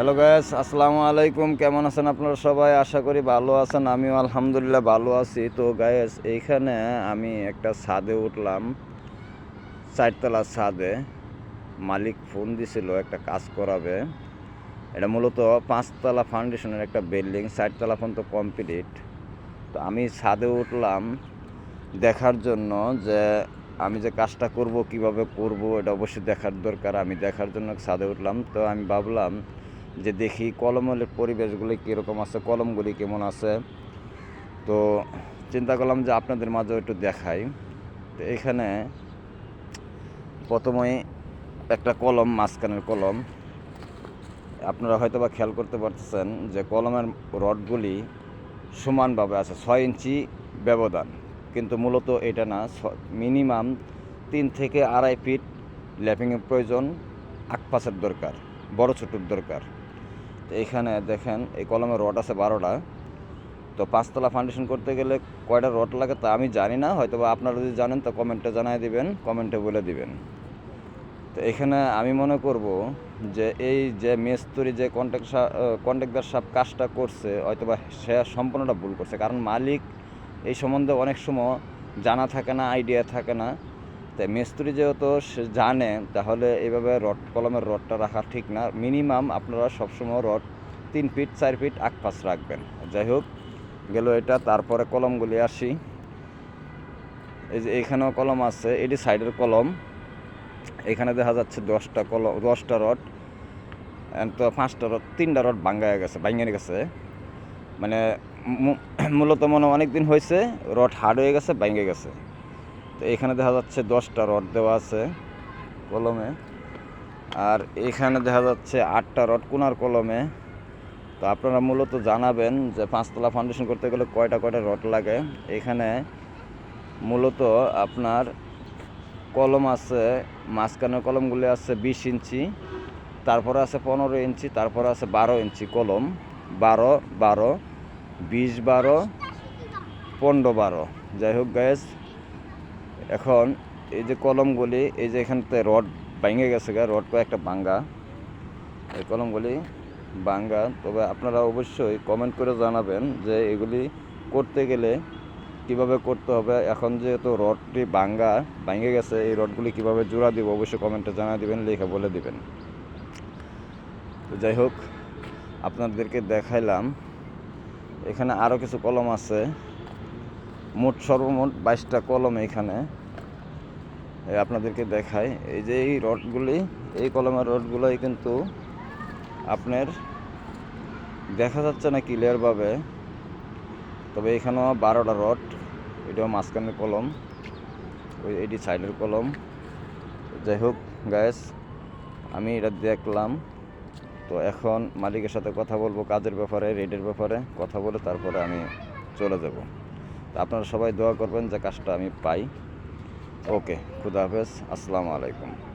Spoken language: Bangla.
হ্যালো গ্যাস আসসালামু আলাইকুম কেমন আছেন আপনারা সবাই? আশা করি ভালো আছেন। আমিও আলহামদুলিল্লাহ ভালো আছি। তো গ্যাস এইখানে আমি একটা ছাদে উঠলাম। চারতলা ছাদে। মালিক ফোন দিছিল একটা কাজ করাবে। এটা মূলত পাঁচতলা ফাউন্ডেশনের একটা বিল্ডিং চারতলা পর্যন্ত কমপ্লিট তো আমি ছাদে উঠলাম দেখার জন্য যে আমি যে কাজটা করব, কীভাবে করব, এটা অবশ্যই দেখার দরকার। আমি দেখার জন্য ছাদে উঠলাম। তো আমি ভাবলাম যে দেখি কলমের পরিবেশগুলি কীরকম আছে, কলমগুলি কেমন আছে। তো চিন্তা করলাম যে আপনাদের মাঝেও একটু দেখাই। তো এখানে প্রথমেই একটা কলম, মাঝখানের কলম। আপনারা হয়তো বা খেয়াল করতে পারতেছেন যে কলমের রডগুলি সমানভাবে আছে, ছয় ইঞ্চি ব্যবধান। কিন্তু মূলত এটা না মিনিমাম তিন থেকে আড়াই ফিট ল্যাপিংয়ের প্রয়োজন আকপাসের দরকার, বড় ছোটোর দরকার। এখানে দেখেন, এই কলমের রড আছে বারোটা। তো পাঁচতলা ফাউন্ডেশন করতে গেলে কয়টা রড লাগে তা আমি জানি না হয়তো আপনারা যদি জানেন তো কমেন্টে জানাই দিবেন কমেন্টে বলে দিবেন। তো এখানে আমি মনে করব যে এই যে মেস্তরি যে কন্ট্রাক্ট কন্ট্রাক্টার সাহেব কাজটা করছে হয়তো বা সে সম্পূর্ণটা ভুল করছে। কারণ মালিক এই সম্বন্ধে অনেক সময় জানা থাকে না আইডিয়া থাকে না। তাই মিস্ত্রি যেহেতু সে জানে, তাহলে এইভাবে রড, কলমের রডটা রাখা ঠিক না। মিনিমাম আপনারা সবসময় রড তিন ফিট, চার ফিট পাশ রাখবেন। যাই হোক, গেল এটা, তারপরে কলমগুলি আসি। এই যে এইখানেও কলম আছে, এটি সাইডের কলম। এখানে দেখা যাচ্ছে দশটা কলম দশটা রড তো পাঁচটা রড, তিনটা রড ভাঙ্গায় গেছে ভাঙ্গে গেছে। মানে মূলত মনে অনেক দিন হয়েছে, রড হার্ড হয়ে গেছে, ভেঙে গেছে। তো এখানে দেখা যাচ্ছে দশটা রড দেওয়া আছে কলমে। আর এখানে দেখা যাচ্ছে আটটা রড কোনার কলমে। তো আপনারা মূলত জানাবেন যে পাঁচতলা ফাউন্ডেশন করতে গেলে কয়টা কয়টা রড লাগে। এখানে মূলত আপনার কলম আছে, মাঝখানের কলমগুলি আছে বিশ ইঞ্চি, তারপরে আছে পনেরো ইঞ্চি, তারপরে আছে বারো ইঞ্চি কলম। বারো বারো, বিশ বারো, পনেরো বারো। যাই হোক গ্যাস এখন এই যে কলমগুলি, এই যে এখানতে রড ভেঙে গেছে গা, রড কয়েকটা বাঙ্গা এই কলমগুলি বাঙ্গা তবে আপনারা অবশ্যই কমেন্ট করে জানাবেন যে এগুলি করতে গেলে কীভাবে করতে হবে। এখন যেহেতু রডটি বাঙ্গা ভেঙে গেছে, এই রডগুলি কীভাবে জোড়া দিব অবশ্যই কমেন্টে জানা দিবেন, লেখা বলে দিবেন। তো যাই হোক, আপনাদেরকে দেখাইলাম। এখানে আরও কিছু কলম আছে। মোট সর্বমোট বাইশটা কলম এখানে। আপনাদেরকে দেখায় এই যে এই রডগুলি, এই কলমের রডগুলোই কিন্তু আপনার দেখা যাচ্ছে না ক্লিয়ারভাবে তবে এখানেও বারোটা রড, এটাও মাঝখানের কলম, ওই এটি সাইডের কলম। যাই হোক গ্যাস আমি এটা দেখলাম। তো এখন মালিকের সাথে কথা বলব, কাজের ব্যাপারে রেডের ব্যাপারে, কথা বলে তারপরে আমি চলে যাব। আপনারা সবাই দোয়া করবেন যে কাজটা আমি পাই। ওকে খুদা হাফেজ আসসালামু আলাইকুম।